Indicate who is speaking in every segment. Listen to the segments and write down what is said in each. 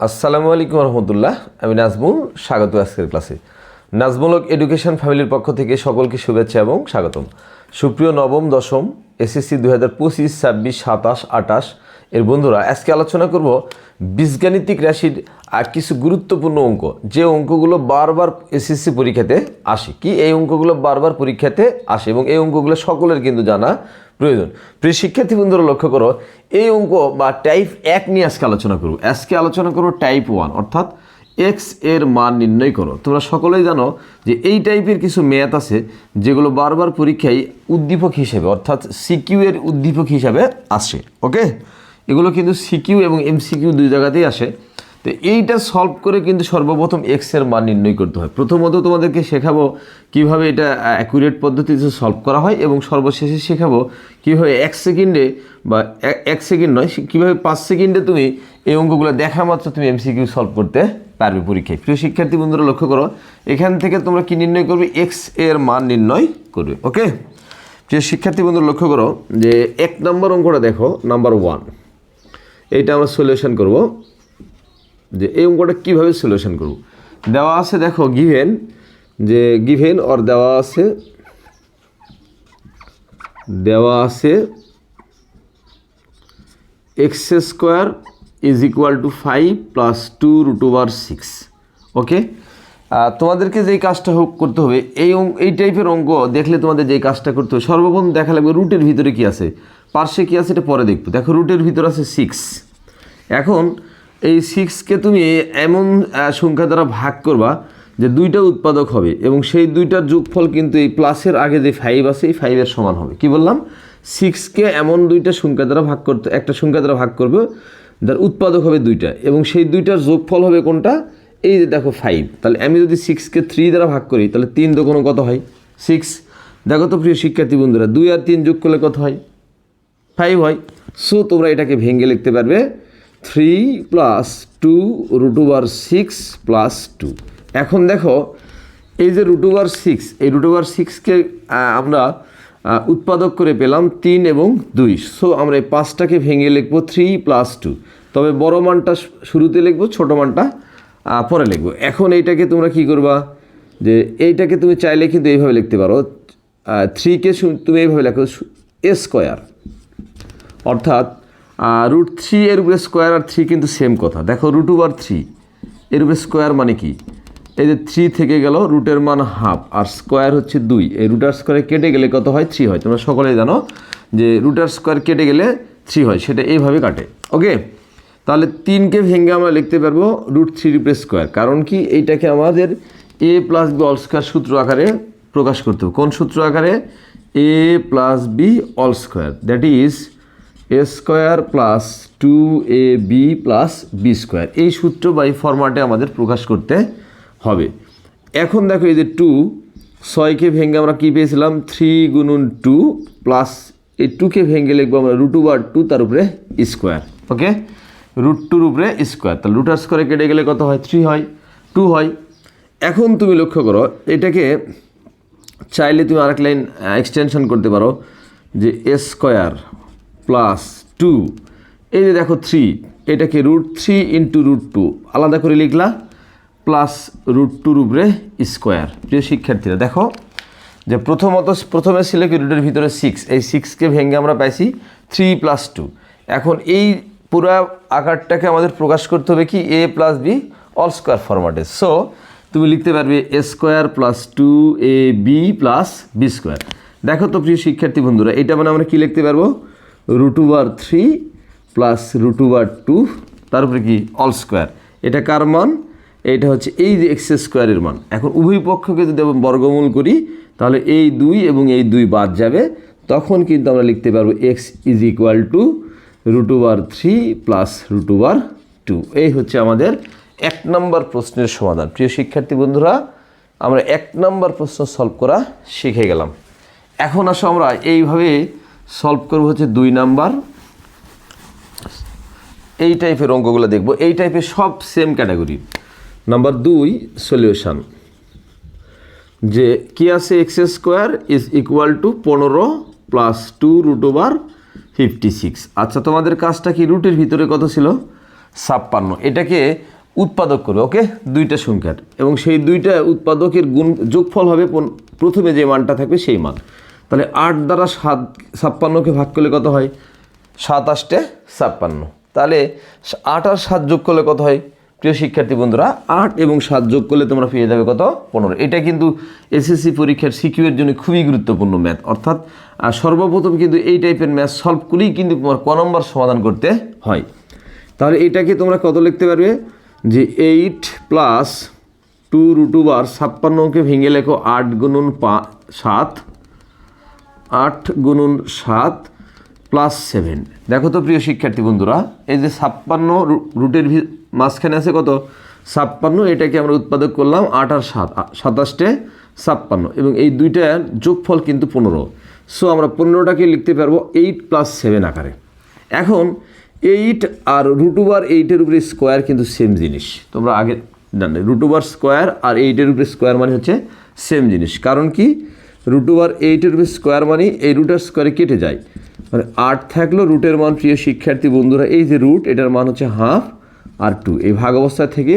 Speaker 1: আসসালামু আলাইকুম রহমতুল্লাহ, আমি নাজমুল, স্বাগত আজকের ক্লাসে। নাজমুলক এডুকেশন ফ্যামিলির পক্ষ থেকে সকলকে শুভেচ্ছা এবং স্বাগতম। সুপ্রিয় নবম, দশম এসএসসি দু হাজার পঁচিশ, ছাব্বিশ, সাতাশ আটাশ এর বন্ধুরা, আজকে আলোচনা করব বীজগাণিতিক রাশির আর কিছু গুরুত্বপূর্ণ অঙ্ক। যে অঙ্কগুলো বারবার এসএসসি পরীক্ষাতে আসে, কি এই অঙ্কগুলো বারবার পরীক্ষাতে আসে এবং এই অঙ্কগুলো সকলের কিন্তু জানা প্রয়োজন। প্রিয় শিক্ষার্থী বন্ধুরা লক্ষ্য করো, এই অঙ্ক বা টাইপ এক নিয়ে আজকে আলোচনা করব। আজকে আলোচনা করো টাইপ ওয়ান অর্থাৎ এক্সের মান নির্ণয় করো। তোমরা সকলেই জানো যে এই টাইপের কিছু ম্যাথ আছে যেগুলো বারবার পরীক্ষায় উদ্দীপক হিসেবে, অর্থাৎ সিকিউ এর উদ্দীপক হিসাবে আসে ওকে এগুলো কিন্তু সিকিউ এবং এমসিকিউ দুই জায়গাতেই আসে। তো এইটা সলভ করে কিন্তু সর্বপ্রথম এক্সের মান নির্ণয় করতে হয়। প্রথমত তোমাদেরকে শেখাবো কীভাবে এটা অ্যাকুরেট পদ্ধতিতে সলভ করা হয় এবং সর্বশেষে শেখাবো কীভাবে এক সেকেন্ডে বা এক সেকেন্ড নয় কীভাবে পাঁচ সেকেন্ডে তুমি এই অঙ্কগুলো দেখা মাত্র তুমি এমসিকিউ সলভ করতে পারবে পরীক্ষায়। প্রিয় শিক্ষার্থী বন্ধুরা, লক্ষ্য করো, এখান থেকে তোমরা কি নির্ণয় করবে? এক্সের মান নির্ণয় করবে ওকে প্রিয় শিক্ষার্থী বন্ধুরা, লক্ষ্য করো যে এক নম্বর অঙ্কটা দেখো নাম্বার ওয়ান এইটা আমরা সলিউশন করব। যে এই অঙ্কটা কীভাবে সলিউশন করব? দেওয়া আছে দেখো গিভেন যে গিভেন অর দেওয়া আছে দেওয়া আছে X square is equal to five plus two root over six okay তোমাদেরকে যেই কাজটা হোক করতে হবে, এই এই টাইপের অঙ্ক দেখলে তোমাদের যেই কাজটা করতে হবে। সর্বপ্রথম দেখা লাগবে রুটের ভিতরে কি আছে? পার্শ্বে কি আছে? এটা পরে দেখব। দেখো রুটের ভিতরে আছে সিক্স এখন এই সিক্সকে তুমি এমন সংখ্যা দ্বারা ভাগ করবা যে দুইটা উৎপাদক হবে এবং সেই দুইটার যোগফল কিন্তু এই প্লাসের আগে যে ফাইভ আছে, এই ফাইভের সমান হবে। কি বললাম? সিক্সকে এমন দুইটা সংখ্যা দ্বারা ভাগ করতে, একটা সংখ্যা দ্বারা ভাগ করবে যার উৎপাদক হবে দুইটা এবং সেই দুইটার যোগফল হবে কোনটা? এই যে দেখো ফাইভ তাহলে আমি যদি সিক্সকে থ্রি দ্বারা ভাগ করি, তাহলে তিন তো কোনো কত হয়? সিক্স দেখো তো প্রিয় শিক্ষার্থী বন্ধুরা, দুই আর তিন যোগ করলে কত হয়? ফাইভ হয়। সো তোমরা এটাকে ভেঙে লিখতে পারবে। Three plus two root over six plus two এখন দেখো, এই যে রুট ওভার সিক্স এই রুট ওভার সিক্সকে আমরা উৎপাদক করে পেলাম তিন এবং দুই। সো আমরা এই পাঁচটাকে ভেঙে লিখব থ্রি প্লাস টু তবে বড় মানটা শুরুতে লিখব, ছোটো মানটা পরে লিখব। এখন এইটাকে তোমরা কি করবা? যে এইটাকে তুমি চাইলে কিন্তু এইভাবে লিখতে পারো। থ্রিকে তুমি এইভাবে লেখো এ স্কোয়ার অর্থাৎ রুট থ্রি এর উপরে স্কোয়ার আর থ্রি কিন্তু সেম কথা। দেখো রুট ওভার থ্রি এর উপরে স্কোয়ার মানে কি? এই যে থ্রি থেকে গেল রুটের মান হাফ আর স্কোয়ার হচ্ছে দুই। এই রুটার স্কোয়ারে কেটে গেলে কত হয়? থ্রি হয়। তোমরা সকলেই জানো যে রুটার স্কোয়ার কেটে গেলে থ্রি হয়, সেটা এইভাবে কাটে। ওকে তাহলে তিনকে ভেঙে আমরা লিখতে পারব রুট থ্রি উপরে স্কোয়ার কারণ কি? এইটাকে আমাদের A plus B all square সূত্র আকারে প্রকাশ করতে হবে। কোন সূত্র আকারে? A plus B all square that is A square plus two A B plus B square এই সূত্র বা এই ফরম্যাটে আমাদের প্রকাশ করতে হবে। এখন দেখো এই যে টু ছয়কে ভেঙে আমরা কী পেয়েছিলাম? থ্রি গুণুন টু প্লাস এই টুকে ভেঙে লিখব আমরা রুট ওভার টু তার উপরে স্কোয়ার ওকে রুট টুর উপরে স্কোয়ার তাহলে রুটার স্কোয়ারে কেটে গেলে কত হয়? থ্রি হয় টু হয়। এখন তুমি লক্ষ্য করো, এটাকে চাইলে তুমি আরেক লাইন এক্সটেনশন করতে পারো যে এ স্কোয়ার প্লাস টু এই যে দেখো থ্রি এটাকে root three into root two আলাদা করে লিখলা প্লাস রুট টুর উপরে স্কোয়ার প্রিয় শিক্ষার্থীরা, দেখো যে প্রথমত, প্রথমে ছিল কি রুটের ভিতরে সিক্স এই সিক্সকে ভেঙে আমরা পাইছি থ্রি প্লাস টু এখন এই পুরো আকারটাকে আমাদের প্রকাশ করতে হবে কি? A plus B all square ফরম্যাটে সো তুমি লিখতে পারবে A square plus two A B plus B square দেখো তো প্রিয় শিক্ষার্থী বন্ধুরা, এটা মানে আমরা কি লিখতে পারব? Root over three plus root over two তারপরে কি? অল স্কোয়ার এটা কার মান? এইটা হচ্ছে এই যে এক্স স্কোয়ারের মান। এখন উভয় পক্ষকে যদি বর্গমূল করি, তাহলে এই দুই এবং এই দুই বাদ যাবে। তখন কিন্তু আমরা লিখতে পারব X is equal to root over three plus root over two এই হচ্ছে আমাদের এক নম্বর প্রশ্নের সমাধান। প্রিয় শিক্ষার্থী বন্ধুরা, আমরা এক নম্বর প্রশ্ন সলভ করা শিখে গেলাম। এখন আসো আমরা এইভাবে সলভ করব হচ্ছে দুই নাম্বার। এই টাইপের অঙ্কগুলো দেখব। এই টাইপের সব সেম ক্যাটাগরি নাম্বার দুই সলিউশন যে কি আছে? X square is equal to পনেরো plus two root over fifty six আচ্ছা তোমাদের কাজটা কি? রুটের ভিতরে কত ছিল? ছাপ্পান্ন। এটাকে উৎপাদক করবে ওকে? দুইটা সংখ্যার। এবং সেই দুইটা উৎপাদকের গুণ যোগফল হবে প্রথমে যে মানটা থাকবে সেই মান। তাহলে আট দ্বারা সাত, ছাপ্পান্নকে ভাগ করলে কত হয়? সাত আষ্টে ছাপ্পান্ন। তাহলে আট আর সাত যোগ করলে কত হয়? প্রিয় শিক্ষার্থী বন্ধুরা, আট এবং সাত যোগ করলে তোমরা পেয়ে যাবে কত? পনেরো। এটা কিন্তু এসএসসি পরীক্ষার সিকিউ এর জন্য খুবই গুরুত্বপূর্ণ ম্যাথ। অর্থাৎ সর্বপ্রথম কিন্তু এই টাইপের ম্যাথ সলভ করেই কিন্তু তোমার ক নম্বর সমাধান করতে হয়। তাহলে এটাকে তোমরা কত লিখতে পারবে? যে eight plus two root over ছাপ্পান্নকে ভেঙে লেখো আট গুণন পা, সাত। আট গুণন সাত প্লাস সেভেন দেখো তো প্রিয় শিক্ষার্থী বন্ধুরা, এই যে ছাপ্পান্ন রুটের ভি- মাঝখানে আছে কত? ছাপ্পান্ন, এটাকে আমরা উৎপাদক করলাম আট আর সাত। সাতাশটে ছাপ্পান্ন। এবং এই দুইটার যোগফল কিন্তু পনেরো। সো আমরা পনেরোটাকে লিখতে পারব এইট প্লাস সেভেন আকারে। এখন এইট আর রুটুবার এইটের উপরে স্কোয়ার কিন্তু সেম জিনিস। তোমরা আগে জানলে রুটুবার স্কোয়ার আর এইটের উপরে স্কোয়ার মানে হচ্ছে সেম জিনিস। কারণ কি? রুটুবার এইটের উপরে স্কোয়ার মানে এই রুটের স্কোয়ারে কেটে যায়। মানে আট থাকল রুটের মান প্রিয় শিক্ষার্থী বন্ধুরা, এই যে রুট এটার মান হচ্ছে হাফ আর টু এই ভাগ অবস্থা থেকে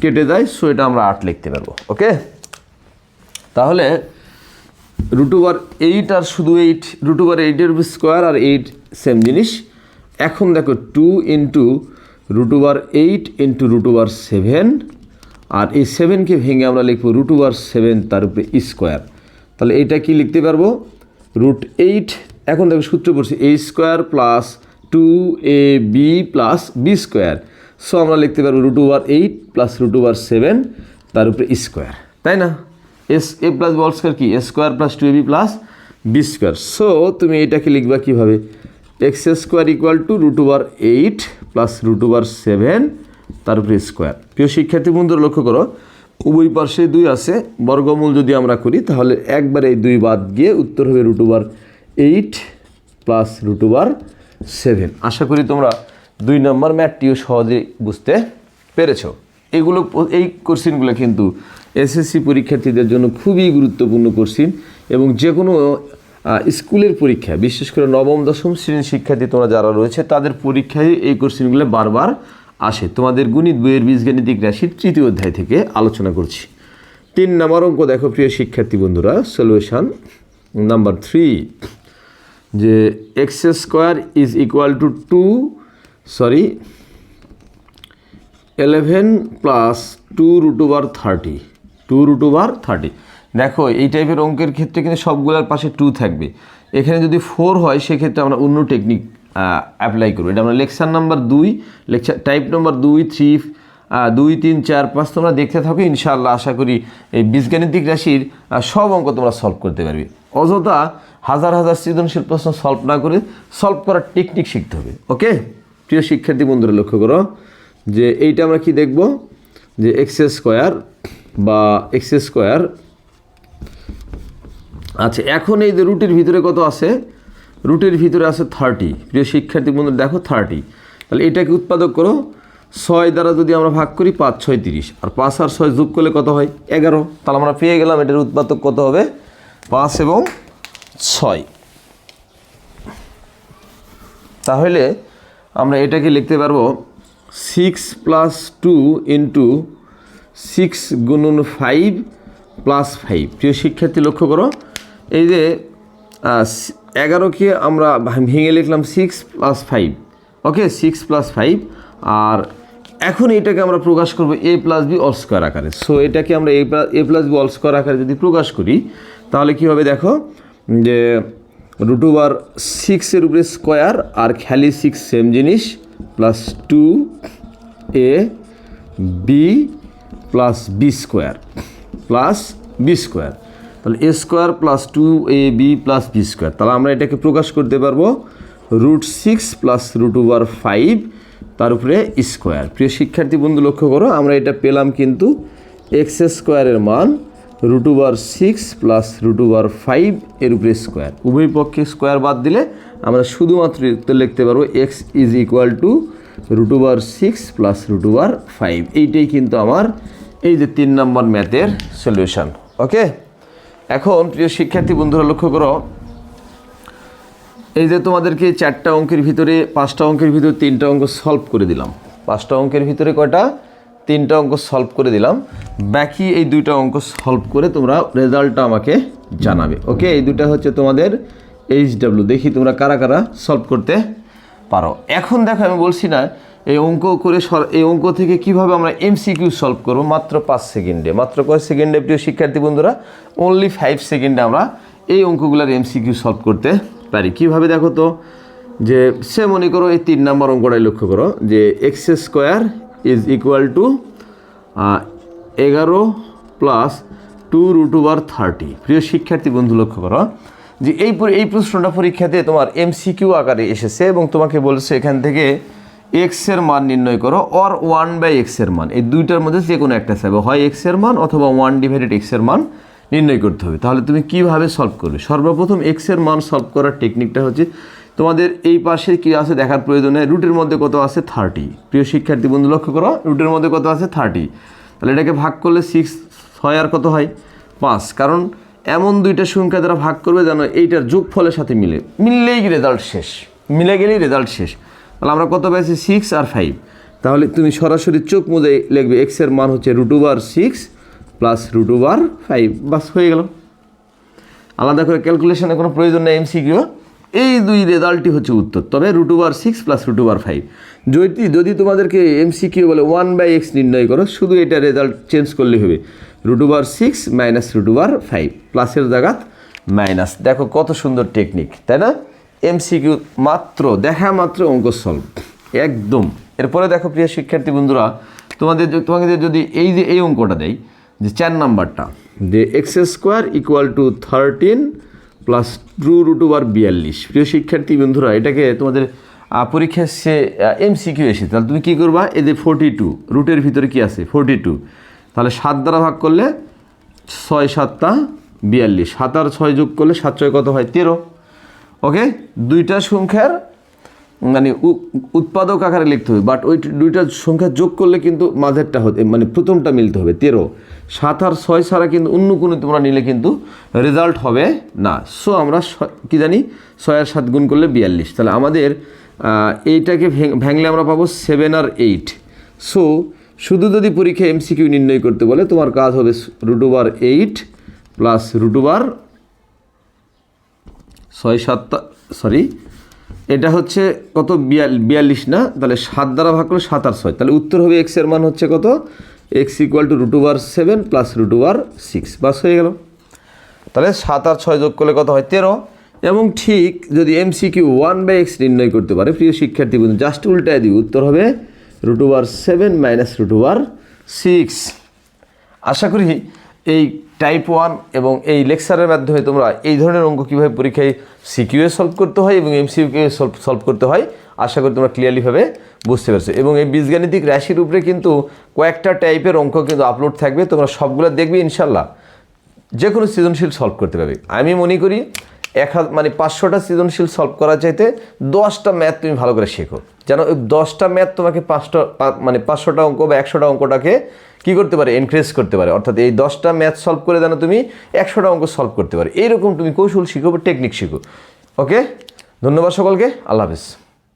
Speaker 1: কেটে যায় সো এটা আমরা আট লিখতে পারব ওকে তাহলে রুটুবার এইট আর শুধু এইট রুট রুটুবার এইটের স্কোয়ার আর এইট সেম জিনিস। এখন দেখো two into root over eight into root over seven আর এই সেভেনকে ভেঙে আমরা লিখব রুটুবার সেভেন তার উপরে স্কোয়ার তাহলে এইটা কি লিখতে পারব? রুট এইট, এখন দেখো সূত্র পড়ছি, A square plus two A B plus B square. So আমরা লিখতে পারব root over eight plus root over seven, তার উপরে স্কোয়ার। তাই না? এস, এ প্লাস বল স্কোয়ার কি? A square plus two A B plus B square. So তুমি এটাকে লিখবা কীভাবে? X square equal to root over eight plus root over seven, তার উপরে স্কোয়ার। প্রিয় শিক্ষার্থী বন্ধুরা, লক্ষ্য করো উভয় পার্শ্বে দুই আছে। বর্গমূল যদি আমরা করি, তাহলে একবার এই দুই বাদ গিয়ে উত্তর হবে root over eight plus root over seven আশা করি তোমরা দুই নম্বর ম্যাটটিও সহজে বুঝতে পেরেছ। এগুলো এই কোশ্চিনগুলো কিন্তু এসএসসি পরীক্ষার্থীদের জন্য খুবই গুরুত্বপূর্ণ কোশ্চিন এবং যে কোনো স্কুলের পরীক্ষা বিশেষ করে নবম, দশম শ্রেণির শিক্ষার্থী তোমরা যারা রয়েছে, তাদের পরীক্ষায় এই কোশ্চিনগুলো বারবার আসে। তোমাদের গণিত বইয়ের বীজগাণিতিক রাশির তৃতীয় অধ্যায় থেকে আলোচনা করছি। তিন নম্বর অঙ্ক দেখো প্রিয় শিক্ষার্থী বন্ধুরা সলিউশন নাম্বার থ্রি যে X square is equal to two sorry eleven plus two root over thirty two root over thirty দেখো, এই টাইপের অঙ্কের ক্ষেত্রে কিন্তু সবগুলোর পাশে টু থাকবে। এখানে যদি ফোর হয়, সেক্ষেত্রে আমরা অন্য টেকনিক অ্যাপ্লাই করব। এটা আমরা লেকচার নাম্বার দুই লেকচার টাইপ নাম্বার দুই থ্রি দুই, তিন, চার, পাঁচ তোমরা দেখতে থাকো, ইনশাআল্লাহ আশা করি এই বীজগাণিতিক রাশির সব অঙ্ক তোমরা সলভ করতে পারবে। অযথা হাজার হাজার সৃজনশীল প্রশ্ন সলভ না করে সলভ করার টেকনিক শিখতে হবে ওকে প্রিয় শিক্ষার্থী বন্ধুরা, লক্ষ্য করো যে এইটা আমরা কি দেখব? যে এক্স স্কোয়ার বা এক্স স্কোয়ার আচ্ছা এখন এই যে রুটের ভিতরে কত আছে? রুটের ভিতরে আছে থার্টি প্রিয় শিক্ষার্থী বন্ধু দেখো থার্টি তাহলে এটাকে উৎপাদক করো, ছয় দ্বারা যদি আমরা ভাগ করি, পাঁচ, ছয়, তিরিশ। আর পাঁচ আর ছয় যোগ করলে কত হয়? এগারো। তাহলে আমরা পেয়ে গেলাম এটার উৎপাদক কত হবে? পাঁচ এবং ছয়। তাহলে আমরা এটাকে লিখতে পারব six plus two into six গুণন ফাইভ প্লাস ফাইভ প্রিয় শিক্ষার্থী লক্ষ্য করো, এই যে এগারোকে আমরা ভেঙে লিখলাম six plus five okay six plus five আর এখন এটাকে আমরা প্রকাশ করব A plus B all square আকারে। সো এটাকে আমরা A plus A plus B all square আকারে যদি প্রকাশ করি, তাহলে কী হবে দেখো? যে রুট ওভার সিক্সের উপরে স্কোয়ার আর খেয়ালি সিক্স সেম জিনিস plus two A B plus B square plus B square তাহলে A square plus two A B plus B square তাহলে আমরা এটাকে প্রকাশ করতে পারব root six plus root over five তার উপরে স্কোয়ার প্রিয় শিক্ষার্থী, বন্ধু, লক্ষ্য করো, আমরা এটা পেলাম কিন্তু এক্স স্কোয়ারের মান root over six plus root over five এর উপরে স্কোয়ার উভয় পক্ষে স্কোয়ার বাদ দিলে আমরা শুধুমাত্র লিখতে পারব X is equal to root over six plus root over five এইটাই কিন্তু আমার এই যে তিন নম্বর ম্যাথের সলিউশন ওকে এখন, প্রিয় শিক্ষার্থী বন্ধুরা, লক্ষ্য করো। এই যে তোমাদেরকে চারটা অঙ্কের ভিতরে, পাঁচটা অঙ্কের ভিতরে তিনটা অঙ্ক সলভ করে দিলাম। পাঁচটা অঙ্কের ভিতরে কয়টা? তিনটা অঙ্ক সলভ করে দিলাম। বাকি এই দুইটা অঙ্ক সলভ করে তোমরা রেজাল্টটা আমাকে জানাবে। ওকে, এই দুইটা হচ্ছে তোমাদের এইচ দেখি তোমরা কারা কারা সলভ করতে পারো। এখন দেখো, আমি বলছি না এই অঙ্ক করে এই অঙ্ক থেকে কীভাবে আমরা এমসিকিউ সলভ করব? মাত্র পাঁচ সেকেন্ডে। মাত্র কয় সেকেন্ডে প্রিয় শিক্ষার্থী বন্ধুরা? অনলি ফাইভ সেকেন্ডে আমরা এই অঙ্কগুলোর এমসিকিউ সলভ করতে পারি। কীভাবে দেখো তো, যে সে মনে করো এই তিন নম্বর অঙ্কটাই লক্ষ্য করো, যে X square is equal to এগারো plus two root over thirty প্রিয় শিক্ষার্থী বন্ধু, লক্ষ্য করো, যে এই এই প্রশ্নটা পরীক্ষাতে তোমার এমসিকিউ আকারে এসেছে এবং তোমাকে বলেছে এখান থেকে এক্সের মান নির্ণয় করো অর ওয়ান বাই এক্সের মান। এই দুইটার মধ্যে যে কোনো একটা চাইবে। হয় এক্সের মান অথবা ওয়ান ডিভাইডেড এক্সের মান নির্ণয় করতে হবে। তাহলে তুমি কীভাবে সলভ করবে? সর্বপ্রথম এক্সের মান সলভ করার টেকনিকটা হচ্ছে, তোমাদের এই পাশে কি আছে দেখার প্রয়োজন রুটের মধ্যে কত আছে থার্টি প্রিয় শিক্ষার্থী, বন্ধু, লক্ষ্য করো রুটের মধ্যে কত আছে থার্টি তাহলে এটাকে ভাগ করলে সিক্স ছয় আর কত হয়? পাঁচ। কারণ এমন দুইটা সংখ্যা দ্বারা ভাগ করবে যেন এইটার যোগফলের সাথে মিলে। মিললেই রেজাল্ট শেষ। মিলে গেলেই রেজাল্ট শেষ। তাহলে আমরা কত পেয়েছি? সিক্স আর ফাইভ তাহলে তুমি সরাসরি চোখ মুজে লিখবে এক্সের মান হচ্ছে root over six plus root over five বাস, হয়ে গেল। আলাদা করে ক্যালকুলেশনের কোনো প্রয়োজন নেই এমসিকিউ এই দুই রেজাল্টই হচ্ছে উত্তর। তবে root over six plus root over five যদি যদি তোমাদেরকে এমসিকিউ বলে ওয়ান বাই এক্স নির্ণয় করো, শুধু এটা রেজাল্ট চেঞ্জ করলে হবে। Root over six minus root over five প্লাসের জায়গাত মাইনাস দেখো কত সুন্দর টেকনিক তাই না? এমসিকিউ মাত্র দেখা মাত্র অঙ্ক সলভ একদম। এরপরে দেখো প্রিয় শিক্ষার্থী বন্ধুরা তোমাদের তোমাকে যদি এই যে এই অঙ্কটা দেয় যে চার নাম্বারটা যে X square equal to thirteen plus two root over বিয়াল্লিশ। প্রিয় শিক্ষার্থী বন্ধুরা এটাকে তোমাদের আহ, পরীক্ষায় সে এমসিকিউ এসে তাহলে তুমি কী করবা? এই যে ফোরটি টু রুটের ভিতরে কী আছে? ফোরটি টু তাহলে সাত দ্বারা ভাগ করলে ছয় সাতটা বিয়াল্লিশ। সাত আর ছয় যোগ করলে সাত ছয় কত হয়? তেরো। ওকে দুইটা সংখ্যার মানে উৎপাদক আকারে লিখতে হবে বাট ওই দুইটা সংখ্যা যোগ করলে কিন্তু মাঝেরটা হতে মানে প্রথমটা মিলতে হবে, তেরো। সাত আর ছয় ছাড়া কিন্তু অন্য কোনো তোমরা নিলে কিন্তু রেজাল্ট হবে না। সো আমরা কি জানি? ছয় আর সাত গুণ করলে বিয়াল্লিশ। তাহলে আমাদের এইটাকে ভাঙলে আমরা পাবো সেভেন আর এইট সো শুধু যদি পরীক্ষায় এমসিকিউ নির্ণয় করতে বলে, তোমার কাজ হবে root over eight plus root over ছয় সাতটা সরি এটা হচ্ছে কত? বিয়াল- বিয়াল্লিশ না? তাহলে সাত দ্বারা ভাগ করলে সাত আর ছয়। তাহলে উত্তর হবে এক্সের মান হচ্ছে কত? X equal to root over seven plus root over six বাস হয়ে গেল। তাহলে সাত আর ছয় যোগ করলে কত হয়? তেরো। এবং ঠিক যদি এমসিকিউ ওয়ান বাই এক্স নির্ণয় করতে পারে, প্রিয় শিক্ষার্থী বন্ধু জাস্ট উল্টায় দিই, উত্তর হবে root over seven minus root over six আশা করি এই টাইপ ওয়ান এবং এই লেকচারের মাধ্যমে তোমরা এই ধরনের অঙ্ক কীভাবে পরীক্ষায় সিকিউএ সলভ করতে হয় এবং এমসিকিউ সলভ সলভ করতে হয়, আশা করি তোমরা ক্লিয়ারলিভাবে বুঝতে পারছ। এবং এই বীজগাণিতিক রাশির উপরে কিন্তু কয়েকটা টাইপের অঙ্ক কিন্তু আপলোড থাকবে, তোমরা সবগুলো দেখবে ইনশাল্লাহ যে কোনো সৃজনশীল সলভ করতে পারবে। আমি মনে করি এক হাজার মানে পাঁচশোটা সৃজনশীল সলভ করার চাইতে দশটা ম্যাথ তুমি ভালো করে শেখো। যেন ওই দশটা ম্যাথ তোমাকে পাঁচটা মানে পাঁচশোটা অঙ্ক বা একশোটা অঙ্কটাকে কী করতে পারে? এনকারেজ করতে পারে। অর্থাৎ এই দশটা ম্যাথ সলভ করে যেন তুমি একশোটা অঙ্ক সলভ করতে পারো। এইরকম তুমি কৌশল শিখো বা টেকনিক শিখো। ওকে ধন্যবাদ সকলকে। আল্লাহ হাফিজ।